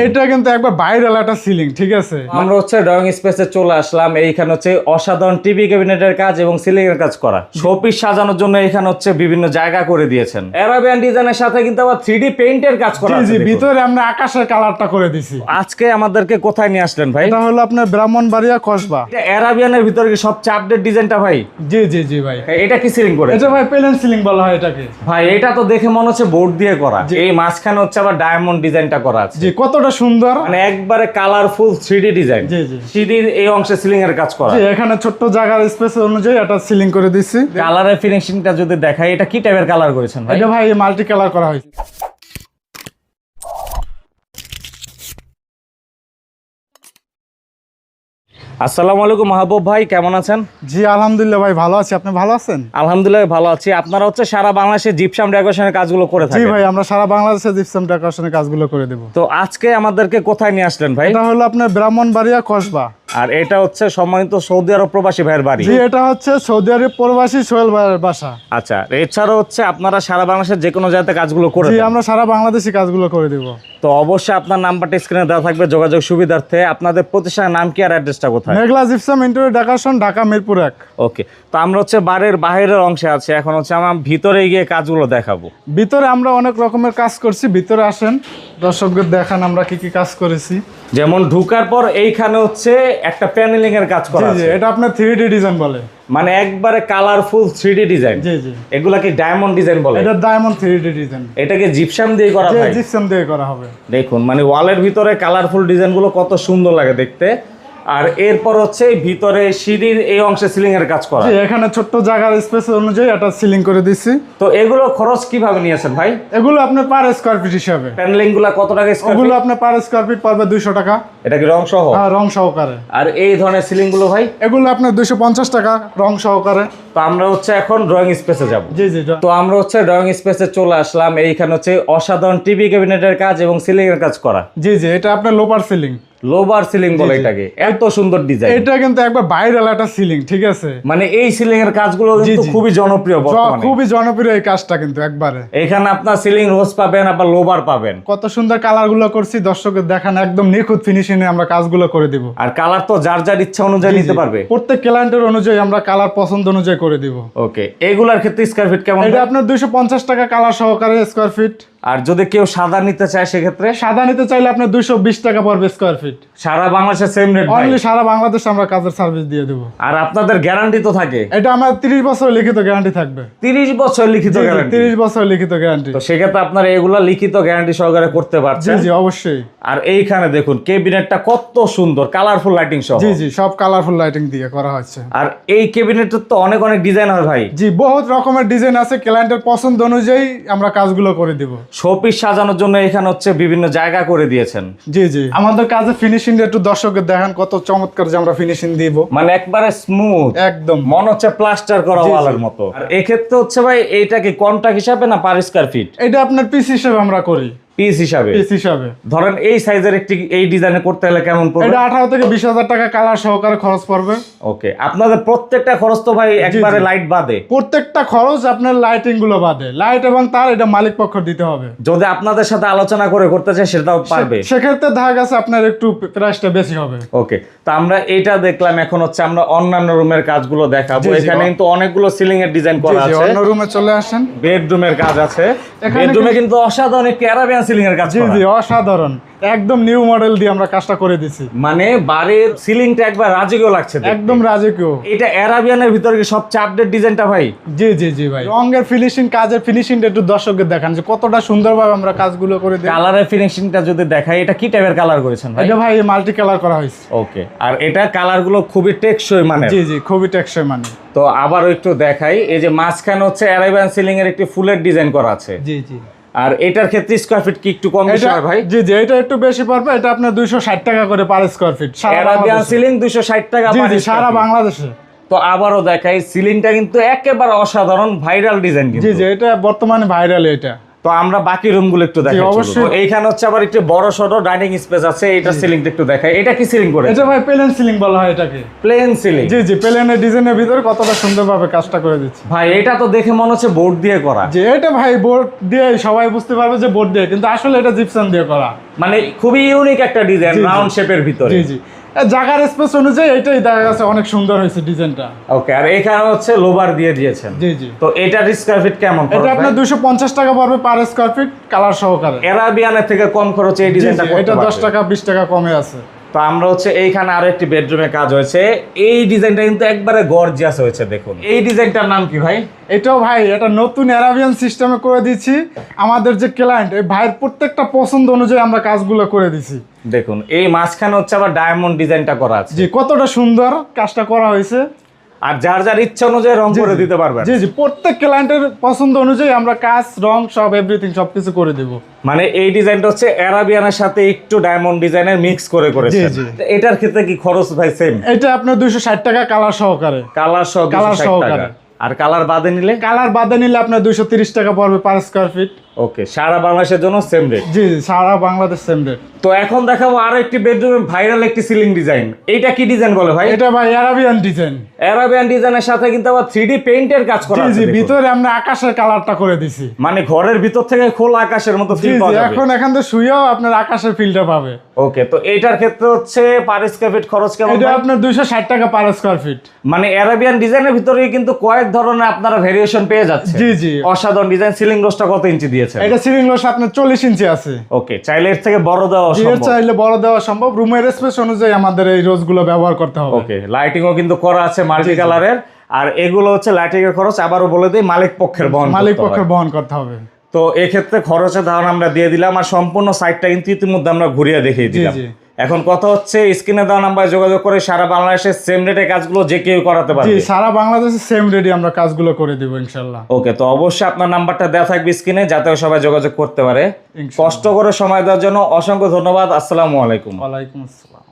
এটা কিন্তু একবার ভাইরাল একটা সিলিং ঠিক আছে? আমরা হচ্ছে ড্রয়িং স্পেসে চলে আসলাম এইখানে হচ্ছে অসাধারণ টিভি ক্যাবিনেটের কাজ এবং সিলিং এর কাজ করা। শোপিস সাজানোর জন্য এখানে হচ্ছে বিভিন্ন জায়গা করে দিয়েছেন। অ্যারাবিয়ান ডিজাইনের সাথে কিন্তু আবার থ্রি পেইন্টের কাজ করা জি ভিতরে আমরা আকাশের কালারটা করে দিছি। আজকে আমাদেরকে কোথায় নিয়ে আসলেন ভাই? এটা হলো আপনার ব্রাহ্মণবাড়িয়া কসবা। এটা অ্যারাবিয়ানের ভিতরে কি সবচেয়ে আপডেট ডিজাইনটা ভাই? জি জি জি ভাই। এটা কি সিলিং করে এটা ভাই প্লেন সিলিং বলা হয় এটাকে। ভাই এটা তো দেখে মনে হচ্ছে বোর্ড দিয়ে করা। এই মাঝখানে হচ্ছে আবার ডায়মন্ড ডিজাইনটা করা আছে। জি কতটা সুন্দর? মানে একবারে কালারফুল থ্রিডি ডিজাইন জি, জি। সিঁড়ির এই অংশে সিলিং এর কাজ করা। এখানে ছোট্ট জায়গার স্পেস অনুযায়ী এটা সিলিং করে দিছি। কালারের ফিনিশিংটা যদি দেখাই এটা কি টাইপের কালার করেছেন ভাই? এটা ভাই মাল্টি কালার করা হয়েছে। আসসালামু আলাইকুম মাহবুব ভাই কেমন আছেন? জি আলহামদুলিল্লাহ ভাই ভালো আছি। আপনি ভালো আছেন? আলহামদুলিল্লাহ ভালো আছি। আপনারা হচ্ছে সারা বাংলাদেশে জিপসাম ডেকোরেশনের কাজগুলো করে থাকেন। জি ভাই আমরা সারা বাংলাদেশে জিপসাম ডেকোরেশনের কাজগুলো করে দেব। তো আজকে আমাদেরকে কোথায় নিয়ে আসলেন ভাই? এটা হলো আপনার ব্রাহ্মণবাড়িয়া কসবা। আর এটা হচ্ছে সম্মানিত সৌদি আরব প্রবাসী ভাইয়ের বাড়ি। জি এটা হচ্ছে সৌদি আরব প্রবাসী সোহেল ভাইয়ের বাসা। আচ্ছা এছাড়া হচ্ছে আপনারা সারা বাংলাদেশের যে কোনো জায়গাতে কাজগুলো করে জি আমরা সারা বাংলাদেশি কাজগুলো করে দেব। তো অবশ্যই আপনার নাম্বারটা স্ক্রিনে দেওয়া থাকবে যোগাযোগ সুবিধার্থে। আপনাদের প্রতিষ্ঠানের নাম কি আর অ্যাড্রেসটা কোথায়? Meghla gypsum interior decoration Dhaka Mirpur এক। ওকে তো আমরা হচ্ছে বাড়ির বাইরের অংশে আছে। এখন হচ্ছে আমার ভিতরে গিয়ে কাজগুলো দেখাবো। ভিতরে আমরা অনেক রকমের কাজ করছি। ভিতরে আসেন দর্শকদের দেখান আমরা কি কি কাজ করেছি। যেমন ঢুকার পর এইখানে হচ্ছে একটা প্যানেলিং এর কাজ করা আছে। এটা আপনার থ্রি ডি ডিজাইন বলে। মানে একবারে কালারফুল থ্রি ডি ডিজাইন জি জি। এগুলা কি ডায়মন্ড ডিজাইন বলে। এটা ডায়মন্ড থ্রি ডি ডিজাইন এটাকে জিপসাম দিয়ে করা হবে হয়। জিপসাম দিয়ে করা হবে। দেখুন মানে ওয়ালের ভিতরে কালারফুল ডিজাইনগুলো কত সুন্দর লাগে দেখতে। আর এরপর হচ্ছে ভিতরে সিঁড়ির এই অংশে সিলিং এর কাজ করা। এখানে ছোট্ট জায়গার স্পেস অনুযায়ী এটা সিলিং করে দিছি। তো এগুলো খরচ কীভাবে নিয়েছেন ভাই? এগুলো আপনার পার স্কোয়ার ফিট হিসাবে। প্যানেলিংগুলো কত টাকা স্কোয়ার ওগুলো আপনার পার স্কোয়ার ফিট পড়বে দুইশো টাকা। এটা কি রং সহ? আর রং সহকারে। আর এই ধরনের সিলিংগুলো ভাই? এগুলো আপনার দুইশো পঞ্চাশ টাকা রং সহকারে। তো আমরা হচ্ছে এখন ড্রয়িং স্পেসে যাব। জি জি তো আমরা হচ্ছে ড্রয়িং স্পেসে চলে আসলাম। এইখানে হচ্ছে অসাধারণ টিভি ক্যাবিনেটের কাজ এবং সিলিং এর কাজ করা। জি জি এটা আপনার লোপার সিলিং লোবার সিলিং বলে এটাকে। এত সুন্দর ডিজাইন এটা কিন্তু একবার ভাইরাল একটা সিলিং ঠিক আছে? মানে এই সিলিং এর কাজগুলো কিন্তু খুবই জনপ্রিয় বর্তমানে। খুবই জনপ্রিয় এই কাজটা কিন্তু একবারে। এখানে আপনার সিলিং রোজ পাবেন আবার লোবার পাবেন। কত সুন্দর কালারগুলো করছি দর্শকের দেখান একদম নিখুঁত ফিনিশিং এ আমরা কাজগুলো করে দিব। আর কালার তো যার যার ইচ্ছা অনুযায়ী নিতে পারবে। প্রত্যেক ক্লায়েন্টের অনুযায়ী আমরা কালার পছন্দ অনুযায়ী করে দিব। ওকে এগুলার ক্ষেত্রে স্কোয়ার ফিট কেমন? এটা আপনার দুইশো পঞ্চাশ টাকা কালার সহকারে স্কোয়ার ফিট আর যদি কেউ সাদা নিতে চায় সেক্ষেত্রে সাদা নিতে চাইলে আপনার দুইশো বিশ টাকা পড়বে স্কোয়ার ফিট সারা বাংলাদেশে সেম রেট অনলি সারা বাংলাদেশে আমরা কাজের সার্ভিস দিয়ে দেবো। আর আপনাদের গ্যারান্টি তো থাকে। এটা আমার তিরিশ বছর লিখিত গ্যারান্টি থাকবে। তিরিশ বছর লিখিত গ্যারান্টি তিরিশ বছর লিখিত গ্যারান্টি তো সেক্ষেত্রে আপনারা এগুলা লিখিত গ্যারান্টি সহকারে করতে জি পারছেন। জি অবশ্যই। আর এইখানে দেখুন কেবিনেটটা কত সুন্দর কালারফুল লাইটিং সহ। জি জি সব কালারফুল লাইটিং দিয়ে করা হচ্ছে আর এই কেবিনেটের তো অনেক অনেক ডিজাইন হয় ভাই। জি বহুত রকমের ডিজাইন আছে। ক্লায়েন্টের পছন্দ অনুযায়ী আমরা কাজগুলো করে দিব। শোপিস সাজানোর জন্য এখানে হচ্ছে বিভিন্ন জায়গা করে দিয়েছেন। জি জি। আমাদের কাজে ফিনিশিং একটু দর্শকের দেখান কত চমৎকার যে আমরা ফিনিশিং দিব। মানে একবারে স্মুথ একদম। মনে হচ্ছে প্লাস্টার করা ওয়ালের মতো। আর এক্ষেত্রে হচ্ছে ভাই এইটাকে কন্ট্রাক্ট হিসাবে না পার স্কয়ার ফিট এটা আপনার পিস হিসেবে আমরা করি। পিস হিসাবে। পিস হিসাবে। ধরেন এই সাইজের একটি এই ডিজাইনে করতে হলে কেমন পড়বে? এটা আঠারো থেকে বিশ হাজার টাকা কালার সহকারে খরচ পড়বে। ওকে আপনাদের প্রত্যেকটা খরচ তো ভাই একবারে লাইট বাদে। প্রত্যেকটা খরচ আপনার লাইটিংগুলো বাদে। লাইট এবং তার এটা মালিক পক্ষ দিতে হবে। যদি আপনাদের সাথে আলোচনা করে করতে চায় সেটাও পারবে। সেক্ষেত্রে দেখা গেছে আপনার একটু প্রাইসটা বেশি হবে। ওকে তো আমরা এইটা দেখলাম এখন হচ্ছে আমরা অন্যান্য রুমের কাজগুলো দেখাবো। এখানে কিন্তু অনেকগুলো সিলিং এর ডিজাইন করা আছে। অন্য রুমে চলে আসেন। বেডরুমের কাজ আছে। বেডরুমে কিন্তু অসাধারণ একটি সিলিং এর কাজ জি জি অসাধারণ। একদম নিউ মডেল দিয়ে আমরা কাজটা করে দিছি। মানে বাড়ির সিলিংটা একবার রাজকীয় লাগছে একদম রাজকীয়। এটা অ্যারাবিয়ানের ভিতরে কি সবচেয়ে আপডেট ডিজাইনটা ভাই? জি জি জি ভাই। রঙের ফিনিশিং কাজের ফিনিশিংটা একটু দর্শকদের দেখান যে কতটা সুন্দরভাবে আমরা কাজগুলো করে দিই। কালারের ফিনিশিংটা যদি দেখাই এটা কি টাইপের কালার করেছেন ভাই? এটা ভাই মাল্টি কালার করা হয়েছে। ওকে আর এটা কালারগুলো খুবই টেকসই মানে জি জি খুবই টেকসই মানে তো আবারও একটু দেখাই এই যে মাঝখানে হচ্ছে অ্যারাবিয়ান সিলিং এর একটি ফুলের ডিজাইন করা আছে। জি জি। আর এটার ক্ষেত্রে স্কোয়ার ফিট কি একটু কম বেশি হয় ভাই? জি জি এটা একটু বেশি পড়বে এটা আপনার দুইশো ষাট টাকা করে পার স্কয়ার ফিট সারা অ্যারাবিয়ান সিলিং দুইশো ষাট টাকা square সারা বাংলাদেশে। তো আবারও দেখাই সিলিংটা কিন্তু একেবারে অসাধারণ ভাইরাল ডিজাইন কিন্তু। জি জি এটা বর্তমানে ভাইরাল এটা। তো আমরা বাকি রুমগুলো একটু দেখাই অবশ্যই। এইখানে হচ্ছে আবার একটু বড় সড়ো ডাইনিং স্পেস আছে এটা সিলিংটা একটু দেখাই। এটা কি সিলিং করে? এটা ভাই প্লেন সিলিং বলা হয় এটাকে। প্লেন সিলিং জি জি প্লেনের ডিজাইনের ভিতরে কতটা সুন্দরভাবে কাজটা করে দিচ্ছি। ভাই এটা তো দেখে মনে হচ্ছে বোর্ড দিয়ে করা। যে এটা ভাই বোর্ড দিয়ে সবাই বুঝতে পারবে যে বোর্ড দিয়ে কিন্তু আসলে এটা জিপসান দিয়ে করা। মানে খুবই ইউনিক একটা ডিজাইন। রাউন্ড শেপের ভিতরে। জি জি। জায়গার স্পেস অনুযায়ী এটাই দেখা গেছে অনেক সুন্দর হয়েছে ডিজাইনটা। ওকে আর এখানে হচ্ছে লোবার দিয়ে দিয়েছেন। জি জি। তো এটার স্কয়ার ফিট কেমন এটা আপনার দুশো পঞ্চাশ টাকা পড়বে পার স্কোয়ার ফিট কালার সহকারে। এরাবিয়ানের থেকে কম খরচে এই ডিজাইনটা এটা দশ পারবেন। টাকা বিশ টাকা কমে আছে। তো আমরা হচ্ছে এইখানে আরও একটি বেডরুমে কাজ হয়েছে। এই ডিজাইনটা কিন্তু একবারে গর্জিয়াস হয়েছে দেখুন। এই ডিজাইনটার নাম কি ভাই? এটাও ভাই এটা নতুন অ্যারাবিয়ান সিস্টেমে করে দিচ্ছি আমাদের যে ক্লায়েন্ট এই ভাইয়ের প্রত্যেকটা পছন্দ অনুযায়ী আমরা কাজগুলো করে দিছি দেখুন এই মাঝখানে হচ্ছে আবার ডায়মন্ড ডিজাইনটা করা আছে। জি কতটা সুন্দর কাজটা করা হয়েছে। আর যার যার ইচ্ছা অনুযায়ী রং করে দিতে পারবেন। জি জি প্রত্যেক ক্লায়েন্টের পছন্দ অনুযায়ী আমরা কাজ রং সব এভরিথিং সব কিছু করে দেবো। মানে এই ডিজাইনটা হচ্ছে অ্যারাবিয়ানের সাথে একটু ডায়মন্ড ডিজাইনের মিক্স করে করেছে এটার ক্ষেত্রে কি খরচ ভাই সেম এটা আপনার দুইশো ষাট টাকা কালার সহকারে। কালার সহ Colour 260 সহকারে। টাকা। আর কালার বাদে নিলে? কালার বাদে নিলে আপনার দুইশো তিরিশ টাকা পড়বে পার স্কোয়ার ফিট ওকে সারা বাংলাদেশের জন্য সেম রেট জি সারা বাংলাদেশ সেম রেট তো এখন দেখাবো আরও একটি বেডরুমে ভাইরাল একটি সিলিং ডিজাইন এইটা কি ডিজাইন বলে ভাই? এটা ভাই অ্যারাবিয়ান ডিজাইন অ্যারাবিয়ান ডিজাইনের সাথে কিন্তু আবার পেইন্টের কাজ করা আছে জি ভিতরে আমরা আকাশের কালারটা করে দিছি। মানে ঘরের ভিতর থেকে খোলা আকাশের মতো ফিল পাওয়া যাবে। এখন এখান থেকে শুয়েও আপনার আকাশের ফিলটা পাবে। ওকে তো এইটার ক্ষেত্রে হচ্ছে পার স্কয়ার ফিট খরচ কেমন এটা আপনার দুইশো ষাট টাকা পার স্কোয়ার ফিট মানে অ্যারাবিয়ান ডিজাইনের ভিতরে কিন্তু কয়েক ধরনের আপনারা ভেরিয়েশন পেয়ে যাচ্ছে জি, জি। অসাধারণ ডিজাইন সিলিং রোসটা কত ইঞ্চি এটা সিলিং আপনার চল্লিশ ইঞ্চি আছে। ওকে চাইলে এর থেকে বড় দেওয়া এর সম্ভব। চাইলে বড় দেওয়া সম্ভব। রুমের স্পেস অনুযায়ী আমাদের এই রোজগুলো ব্যবহার করতে হবে। ওকে লাইটিংও কিন্তু করা আছে মাল্টি কালারের আর এগুলো হচ্ছে লাইটিং এর খরচ। আবারও বলে দিই মালিক পক্ষের বহন মালিক পক্ষের বহন করতে হবে। তো এক্ষেত্রে খরচের ধারণা আমরা দিয়ে দিলাম। আর সম্পূর্ণ সাইটটা কিন্তু ইতিমধ্যে আমরা ঘুরিয়ে দেখিয়ে দিলাম। এখন কথা হচ্ছে স্ক্রিনে দেওয়া নাম্বারে যোগাযোগ করে সারা বাংলাদেশের সেম রেটে কাজগুলো যে কেউ করাতে পারে পারবে সারা বাংলাদেশে সেম রেডি আমরা কাজগুলো করে দিব ইনশাল্লাহ ওকে তো অবশ্যই আপনার নাম্বারটা দেওয়া থাকবে স্ক্রিনে যাতে সবাই যোগাযোগ করতে পারে। কষ্ট করে সময় দেওয়ার জন্য অসংখ্য ধন্যবাদ আসসালামু আলাইকুম। ওয়ালাইকুম আসসালাম।